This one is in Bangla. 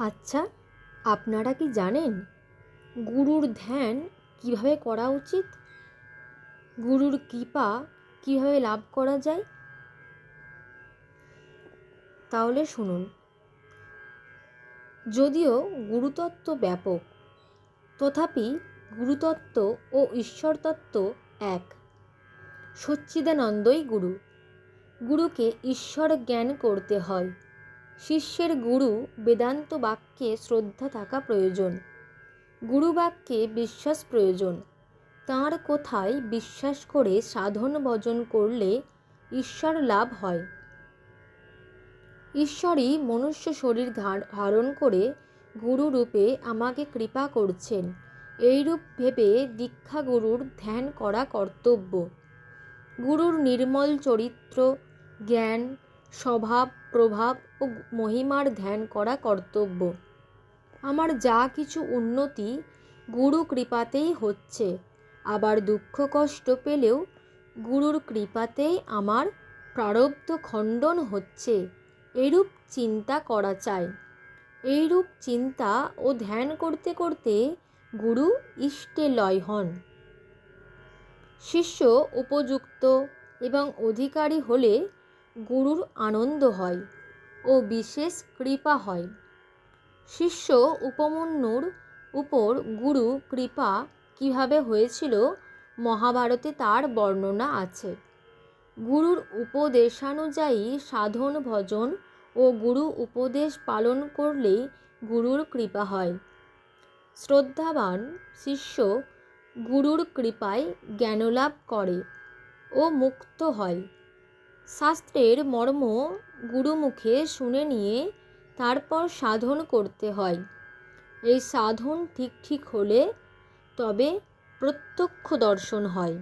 আচ্ছা আপনারা কি জানেন গুরুর ধ্যান কীভাবে করা উচিত? গুরুর কৃপা কীভাবে লাভ করা যায়? তাহলে শুনুন। যদিও গুরুতত্ত্ব ব্যাপক, তথাপি গুরুতত্ত্ব ও ঈশ্বরতত্ত্ব এক। সচ্চিদানন্দই গুরু। গুরুকে ঈশ্বর জ্ঞান করতে হয়। শিষ্যের গুরু বেদান্ত বাক্যে শ্রদ্ধা থাকা প্রয়োজন। গুরু বাক্যে বিশ্বাস প্রয়োজন। তাঁর কোথায় বিশ্বাস করে সাধন ভজন করলে ঈশ্বর লাভ হয়। ঈশ্বরই মনুষ্য শরীর ধারণ করে গুরু রূপে আমাকে কৃপা করছেন। এইরূপ ভেবে দীক্ষা গুরুর ধ্যান করা কর্তব্য। গুরুর নির্মল চরিত্র, জ্ঞান স্বভাব, প্রভাব ও মহিমার ধ্যান করা কর্তব্য। আমার যা কিছু উন্নতি গুরু কৃপাতেই হচ্ছে, আবার দুঃখ কষ্ট পেলেও গুরুর কৃপাতেই আমার প্রারব্ধ খণ্ডন হচ্ছে, এরূপ চিন্তা করা চাই। এইরূপ চিন্তা ও ধ্যান করতে করতে গুরু ইষ্টে লয় হন। শিষ্য উপযুক্ত এবং অধিকারী হলে গুরুর আনন্দ হয় ও বিশেষ কৃপা হয়। শিষ্য উপমন্যুর উপর গুরু কৃপা কীভাবে হয়েছিল মহাভারতে তার বর্ণনা আছে। গুরুর উপদেশানুযায়ী সাধন ভজন ও গুরু উপদেশ পালন করলেই গুরুর কৃপা হয়। শ্রদ্ধাবান শিষ্য গুরুর কৃপায় জ্ঞানলাভ করে ও মুক্ত হয়। শাস্ত্রের মর্ম গুরুমুখে শুনে নিয়ে তারপর সাধন করতে হয়। এই সাধন ঠিক ঠিক হলে তবে প্রত্যক্ষ দর্শন হয়।